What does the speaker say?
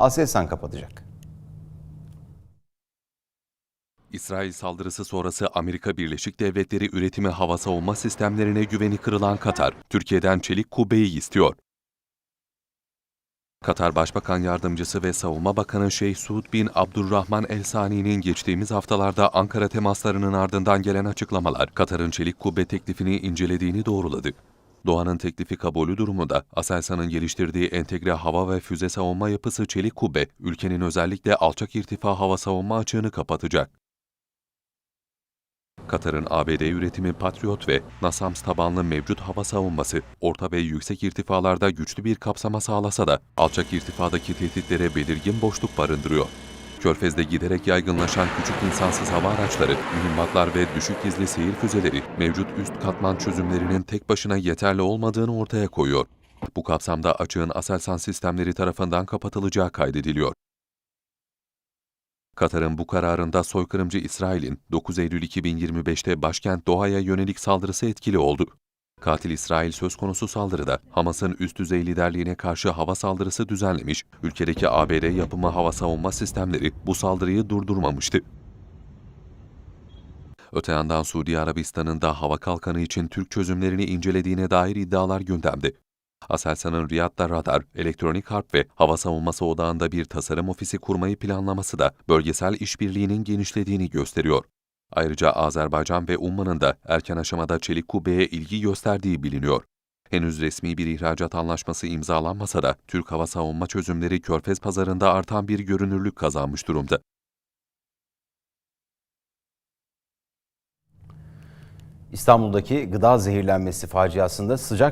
Aselsan kapatacak. İsrail saldırısı sonrası Amerika Birleşik Devletleri üretimi hava savunma sistemlerine güveni kırılan Katar, Türkiye'den çelik kubbeyi istiyor. Katar Başbakan Yardımcısı ve Savunma Bakanı Şeyh Suud bin Abdurrahman El Sani'nin geçtiğimiz haftalarda Ankara temaslarının ardından gelen açıklamalar, Katar'ın çelik kubbe teklifini incelediğini doğruladı. Doğan'ın teklifi kabulü durumunda Aselsan'ın geliştirdiği entegre hava ve füze savunma yapısı çelik kubbe, ülkenin özellikle alçak irtifa hava savunma açığını kapatacak. Katar'ın ABD üretimi Patriot ve NASAMS tabanlı mevcut hava savunması, orta ve yüksek irtifalarda güçlü bir kapsama sağlasa da alçak irtifadaki tehditlere belirgin boşluk barındırıyor. Körfez'de giderek yaygınlaşan küçük insansız hava araçları, mühimmatlar ve düşük hızlı seyir füzeleri mevcut üst katman çözümlerinin tek başına yeterli olmadığını ortaya koyuyor. Bu kapsamda açığın Aselsan sistemleri tarafından kapatılacağı kaydediliyor. Katar'ın bu kararında soykırımcı İsrail'in 9 Eylül 2025'te başkent Doha'ya yönelik saldırısı etkili oldu. Katil İsrail söz konusu saldırıda Hamas'ın üst düzey liderliğine karşı hava saldırısı düzenlemiş, ülkedeki ABD yapımı hava savunma sistemleri bu saldırıyı durdurmamıştı. Öte yandan Suudi Arabistan'ın da hava kalkanı için Türk çözümlerini incelediğine dair iddialar gündemde. Aselsan'ın Riyad'da radar, elektronik harp ve hava savunması odağında bir tasarım ofisi kurmayı planlaması da bölgesel işbirliğinin genişlediğini gösteriyor. Ayrıca Azerbaycan ve Umman'ın da erken aşamada çelik kubbeye ilgi gösterdiği biliniyor. Henüz resmi bir ihracat anlaşması imzalanmasa da Türk hava savunma çözümleri Körfez pazarında artan bir görünürlük kazanmış durumda. İstanbul'daki gıda zehirlenmesi faciasında sıcak